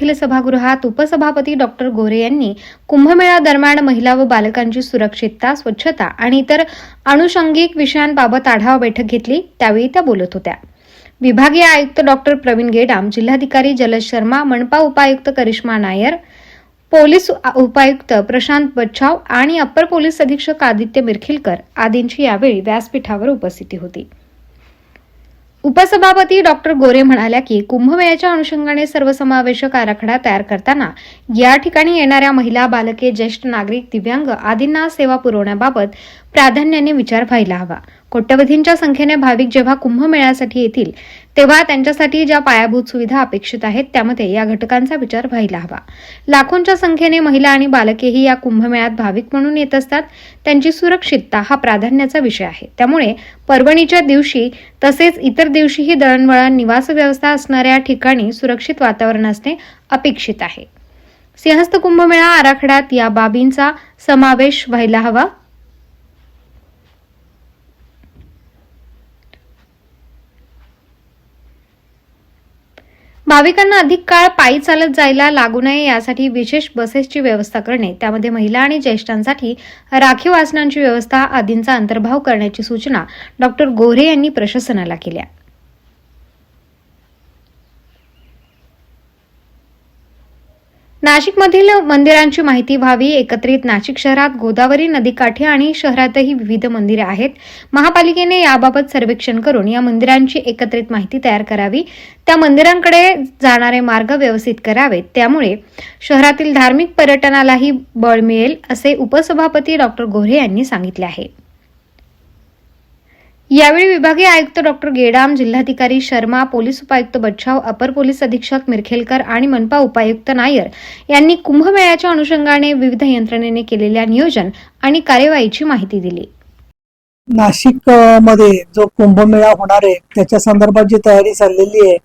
येथील सभागृहात उपसभापती डॉक्टर गोरे यांनी कुंभमेळा दरम्यान महिला व बालकांची सुरक्षितता स्वच्छता आणि इतर अनुषंगिक विषयांबाबत आढावा बैठक घेतली. त्यावेळी त्या बोलत होत्या. विभागीय आयुक्त डॉक्टर प्रवीण गेडाम जिल्हाधिकारी जलज शर्मा मनपा उपायुक्त करिश्मा नायर पोलीस उपायुक्त प्रशांत बच्छाव आणि अप्पर पोलीस अधीक्षक आदित्य मिरखिलकर आदींची यावेळी व्यासपीठावर उपस्थिती होती. उपसभापती डॉक्टर गोरे म्हणाल्या की कुंभमेळ्याच्या अनुषंगाने सर्वसमावेशक आराखडा तयार करताना या ठिकाणी येणाऱ्या महिला बालके ज्येष्ठ नागरिक दिव्यांग आदींना सेवा पुरवण्याबाबत प्राधान्याने विचार व्हायला हवा. कोट्यवधींच्या संख्येने भाविक जेव्हा कुंभमेळ्यासाठी येतील तेव्हा त्यांच्यासाठी ज्या पायाभूत सुविधा अपेक्षित आहेत त्यामध्ये या घटकांचा विचार व्हायला हवा. लाखोंच्या संख्येने महिला आणि बालकेही या कुंभमेळ्यात भाविक म्हणून येत असतात. त्यांची सुरक्षितता हा प्राधान्याचा विषय आहे. त्यामुळे पर्वणीच्या दिवशी तसेच इतर दिवशीही दळणवळण निवास व्यवस्था असणाऱ्या ठिकाणी सुरक्षित वातावरण असणे अपेक्षित आहे. सिंहस्थ कुंभमेळा आराखड्यात या बाबींचा समावेश व्हायला हवा. भाविकांना अधिक काळ पायी चालत जायला लागू नये यासाठी विशेष बसेसची व्यवस्था करणे त्यामध्ये महिला आणि ज्येष्ठांसाठी राखीव आसनांची व्यवस्था आदींचा अंतर्भाव करण्याची सूचना डॉक्टर गोऱ्हे यांनी प्रशासनाला केल्या. नाशिकमधील मंदिरांची माहिती व्हावी. एकत्रित नाशिक शहरात गोदावरी नदीकाठी आणि शहरातही विविध मंदिरे आहेत. महापालिकेने याबाबत सर्वेक्षण करून या मंदिरांची एकत्रित माहिती तयार करावी. त्या मंदिरांकडे जाणारे मार्ग व्यवस्थित करावेत. त्यामुळे शहरातील धार्मिक पर्यटनालाही बळ मिळेल असे उपसभापती डॉक्टर गोऱ्हे यांनी सांगितले आहे. यावेळी विभागीय आयुक्त डॉक्टर गेडाम जिल्हाधिकारी शर्मा पोलीस उपायुक्त बच्छाव अपर पोलीस अधीक्षक मिरखेलकर आणि मनपा उपायुक्त नायर यांनी कुंभमेळ्याच्या अनुषंगाने विविध यंत्रणेने केलेल्या नियोजन आणि कार्यवाहीची माहिती दिली. नाशिकमध्ये जो कुंभमेळा होणार आहे त्याच्या संदर्भात जी तयारी चाललेली आहे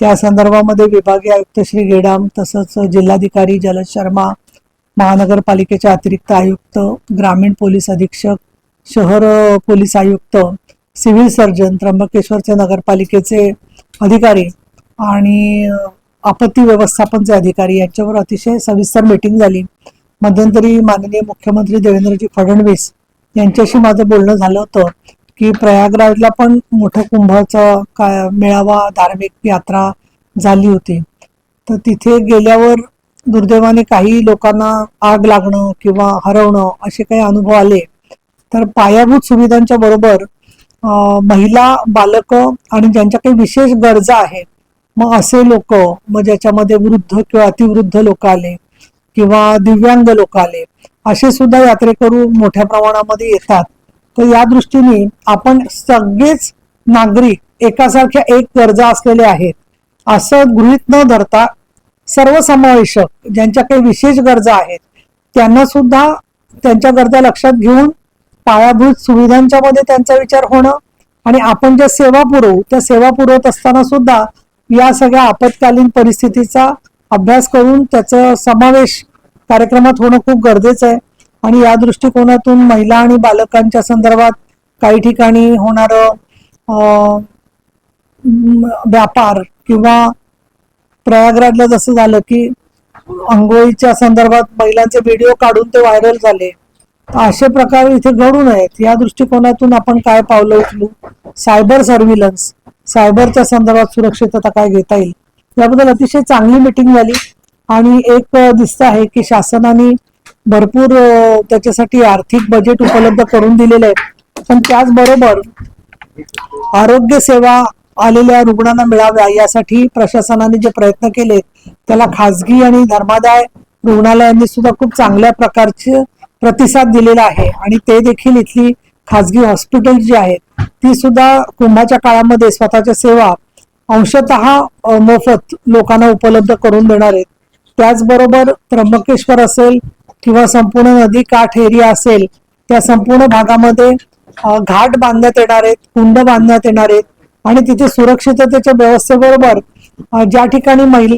त्या संदर्भामध्ये विभागीय आयुक्त श्री गेडाम तसंच जिल्हाधिकारी जलद शर्मा महानगरपालिकेचे अतिरिक्त आयुक्त ग्रामीण पोलीस अधीक्षक शहर पोलीस आयुक्त सिव्हिल सर्जन त्र्यंबकेश्वरचे नगरपालिकेचे अधिकारी आणि आपत्ती व्यवस्थापनचे अधिकारी यांच्यावर अतिशय सविस्तर मीटिंग झाली. मध्यंतरी माननीय मुख्यमंत्री देवेंद्रजी फडणवीस यांच्याशी माझं बोलणं झालं होतं की प्रयागराजला पण मोठं कुंभाचा काय मेळावा धार्मिक यात्रा झाली होती. तर तिथे गेल्यावर दुर्दैवाने काही लोकांना आग लागणं किंवा हरवणं असे काही अनुभव आले. तर पायाभूत सुविधांच्या बरोबर महिला बालक आणि ज्यांच्या काही विशेष गरजा आहेत मग असे लोक मग ज्याच्यामध्ये वृद्ध किंवा अतिवृद्ध लोक आले किंवा दिव्यांग लोक आले असे सुद्धा यात्रेकरू मोठ्या प्रमाणामध्ये येतात. तर या दृष्टीने आपण सगळेच नागरिक एकासारख्या एक गरजा असलेले आहेत. असं गृहित न धरता सर्वसमावेशक ज्यांच्या काही विशेष गरजा आहेत त्यांना सुद्धा त्यांच्या गरजा लक्षात घेऊन पायाभूत सुविधांच्या मध्ये त्यांचा विचार होणं आणि आपण ज्या सेवा पुरवू त्या सेवा पुरवत असताना सुद्धा या सगळ्या आपत्कालीन परिस्थितीचा अभ्यास करून त्याचा समावेश कार्यक्रमात होणं खूप गरजेचं आहे. आणि या दृष्टिकोनातून महिला आणि बालकांच्या संदर्भात काही ठिकाणी होणारं व्यापार किंवा प्रयागराजला जसं झालं की आंघोळीच्या संदर्भात महिलांचे व्हिडिओ काढून ते व्हायरल झाले. असे प्रकार इथे घडून आहेत. या दृष्टिकोनातून आपण काय पावलं उचलू? Cyber surveillance. सायबरच्या संदर्भात सुरक्षितता काय घेता येईल? याबद्दल अतिशय चांगली मिटिंग झाली. आणि एक दिसत आहे की शासनाने भरपूर त्याच्यासाठी आर्थिक बजेट उपलब्ध करून दिलेले आहे. पण त्याचबरोबर आरोग्य सेवा आलेल्या रुग्णांना मिळाव्या यासाठी प्रशासनाने जे प्रयत्न केले त्याला खासगी आणि धर्मादाय रुग्णालयांनी सुद्धा खूप चांगल्या प्रकारचे प्रतिसाद दिलेला आहे आणि ते देखील इथली खाजगी हॉस्पिटल जी आहेत ती सुद्धा कुंभाच्या काळामध्ये स्वतःच्या सेवा अंशतः मोफत लोकांना उपलब्ध करून देणार आहेत. त्याचबरोबर त्र्यंबकेश्वर असेल किंवा संपूर्ण नदी काठ एरिया असेल त्या संपूर्ण भागामध्ये घाट बांधण्यात येणार आहेत कुंड बांधण्यात येणार आहेत आणि तिथे सुरक्षिततेच्या व्यवस्थेबरोबर ज्या ठिकाणी महिला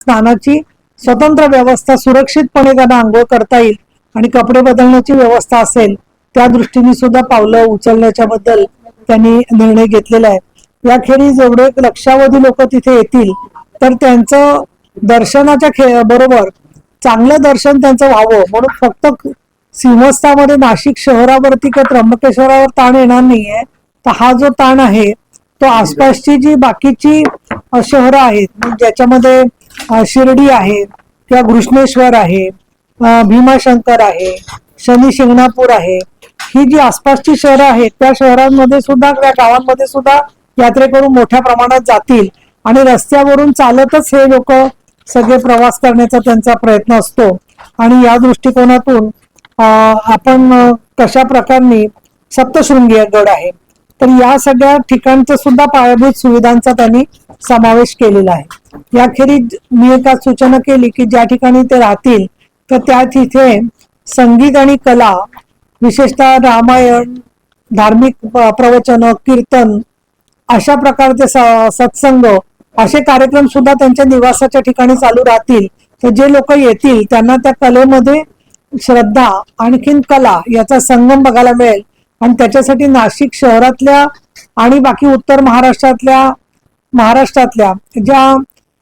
स्नानाची स्वतंत्र व्यवस्था सुरक्षितपणे त्यांना आंघोळ करता येईल आणि कपडे बदलण्याची व्यवस्था असेल त्या दृष्टीने सुद्धा पावलं उचलण्याच्या बद्दल त्यांनी निर्णय घेतलेला आहे. याखेरीज एवढे लक्षावधी लोक तिथे येतील तर त्यांचं दर्शनाच्या खे बरोबर चांगलं दर्शन त्यांचं व्हावं म्हणून फक्त सिंहस्थामध्ये नाशिक शहरावरती किंवा त्र्यंबकेश्वरावर ताण येणार नाहीये. तर हा जो ताण आहे तो आसपासची जी बाकीची शहरं आहेत ज्याच्यामध्ये शिर्डी आहे किंवा घृष्णेश्वर आहे भीमाशंकर आहे शनी शिंगणापूर आहे. ही जी आसपासची शहरं आहेत त्या शहरांमध्ये सुद्धा त्या गावांमध्ये सुद्धा यात्रेकरून मोठ्या प्रमाणात जातील. आणि रस्त्यावरून चालतच हे लोक सगळे प्रवास करण्याचा त्यांचा प्रयत्न असतो. आणि या दृष्टिकोनातून आपण कशा प्रकारने सप्तशृंगी गड आहे तर या सगळ्या ठिकाणचं सुद्धा पायाभूत सुविधांचा त्यांनी समावेश केलेला आहे. याखेरीज मी एका सूचना केली की ज्या ठिकाणी ते राहतील तर त्या तिथे संगीत आणि कला विशेषतः रामायण धार्मिक प्रवचन कीर्तन अशा प्रकारचे सत्संग असे कार्यक्रम सुद्धा त्यांच्या निवासाच्या ठिकाणी चालू राहतील. तर जे लोक येतील त्यांना त्या कलेमध्ये श्रद्धा आणखीन कला याचा संगम बघायला मिळेल. आणि त्याच्यासाठी नाशिक शहरातल्या आणि बाकी उत्तर महाराष्ट्रातल्या महाराष्ट्रातल्या ज्या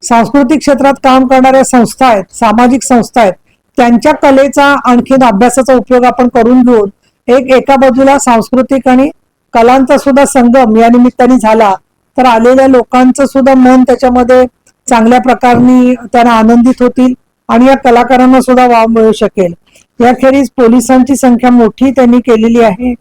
सांस्कृतिक क्षेत्रात काम करणाऱ्या संस्था आहेत सामाजिक संस्था आहेत त्यांच्या कलेचा आणखीन अभ्यासाचा उपयोग आपण करून घेऊन एक एका बाजूला सांस्कृतिक आणि कलांचा सुद्धा संगम या निमित्ताने झाला तर आलेल्या लोकांचं सुद्धा मन त्याच्यामध्ये चांगल्या प्रकारे त्यांना आनंदित होतील आणि या कलाकारांना सुद्धा वाव मिळू शकेल. याखेरीज पोलिसांची संख्या मोठी त्यांनी केलेली आहे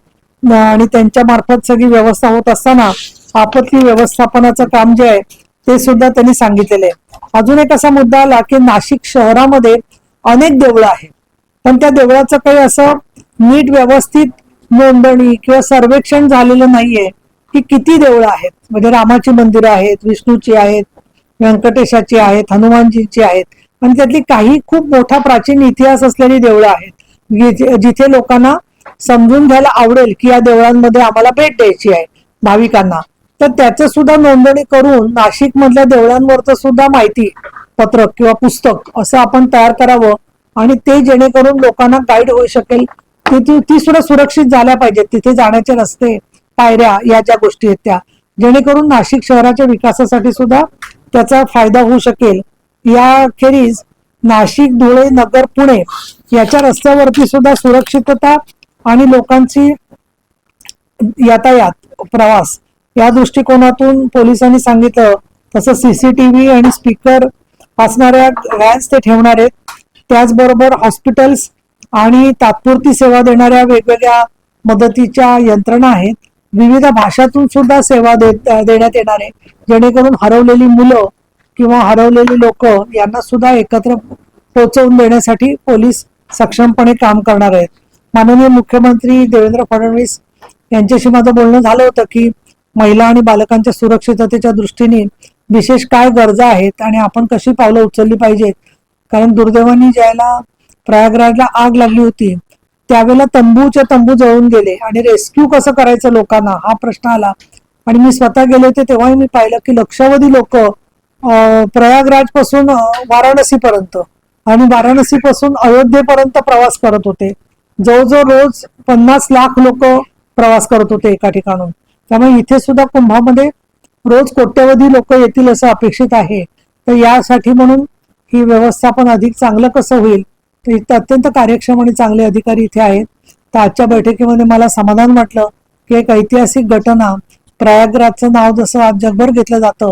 आणि त्यांच्या मार्फत सगळी व्यवस्था होत असताना आपत्ती व्यवस्थापनाचं काम जे आहे ते सुद्धा त्यांनी सांगितलेले आहे अजून एक असा मुद्दा आला की नाशिक शहरामध्ये अनेक देवळं आहेत. पण त्या देवळाचं काही असं नीट व्यवस्थित नोंदणी किंवा सर्वेक्षण झालेलं नाहीये की किती देवळं आहेत. म्हणजे रामाची मंदिरं आहेत विष्णूची आहेत व्यंकटेशाची आहेत हनुमानजीची आहेत. आणि त्यातली काही खूप मोठा प्राचीन इतिहास असलेली देवळं आहेत. जिथे जिथे लोकांना समजून घ्यायला आवडेल की या देवळांमध्ये आम्हाला भेट द्यायची आहे भाविकांना. तर त्याचं सुद्धा नोंदणी करून नाशिक मधल्या देवळांवरचं सुद्धा माहिती पत्रक किंवा पुस्तक असं आपण तयार करावं आणि ते जेणेकरून लोकांना गाईड होऊ शकेल. ती ती- ती सुद्धा सुरक्षित झाल्या पाहिजेत. तिथे जाण्याचे रस्ते पायऱ्या या ज्या गोष्टी आहेत त्या. जेणेकरून नाशिक शहराच्या विकासासाठी सुद्धा त्याचा फायदा होऊ शकेल. या खेरीज नाशिक धुळे नगर पुणे याच्या रस्त्यावरती सुद्धा सुरक्षितता आणि लोकांची यातायात प्रवास या दृष्टिकोनातून पोलिसांनी सांगितलं तसं सीसीटीव्ही आणि स्पीकर असणाऱ्या व्हॅन्स ते ठेवणार आहेत. त्याचबरोबर हॉस्पिटल्स आणि तात्पुरती सेवा देणाऱ्या वेगवेगळ्या मदतीच्या यंत्रणा आहेत. विविध भाषातून सुद्धा सेवा देत देण्यात येणार आहे. जेणेकरून हरवलेली मुलं किंवा हरवलेली लोक यांना सुद्धा एकत्र पोचवून देण्यासाठी पोलीस सक्षमपणे काम करणार आहेत. माननीय मुख्यमंत्री देवेंद्र फडणवीस यांच्याशी माझं बोलणं झालं होतं की महिला आणि बालकांच्या सुरक्षिततेच्या दृष्टीने विशेष काय गरजा आहेत आणि आपण कशी पावलं उचलली पाहिजेत? कारण दुर्दैवाने ज्याला प्रयागराजला आग लागली होती त्यावेळेला तंबूच्या तंबू जळून गेले आणि रेस्क्यू कसं करायचं लोकांना हा प्रश्न आला. आणि मी स्वतः गेले होते तेव्हाही मी पाहिलं की लक्षावधी लोक प्रयागराजपासून वाराणसी पर्यंत आणि वाराणसी पासून अयोध्येपर्यंत प्रवास करत होते. जवळजवळ रोज पन्नास लाख लोक प्रवास करत होते एका ठिकाणून. त्यामुळे इथे सुद्धा कुंभामध्ये रोज कोट्यवधी लोक येतील असं अपेक्षित आहे. तर यासाठी म्हणून ही व्यवस्थापन अधिक चांगलं कसं होईल? तर इथं अत्यंत कार्यक्षम आणि चांगले अधिकारी इथे आहेत. तर आजच्या बैठकीमध्ये मला समाधान वाटलं की एक ऐतिहासिक घटना प्रयागराजचं नाव जसं आज जगभर घेतलं जातं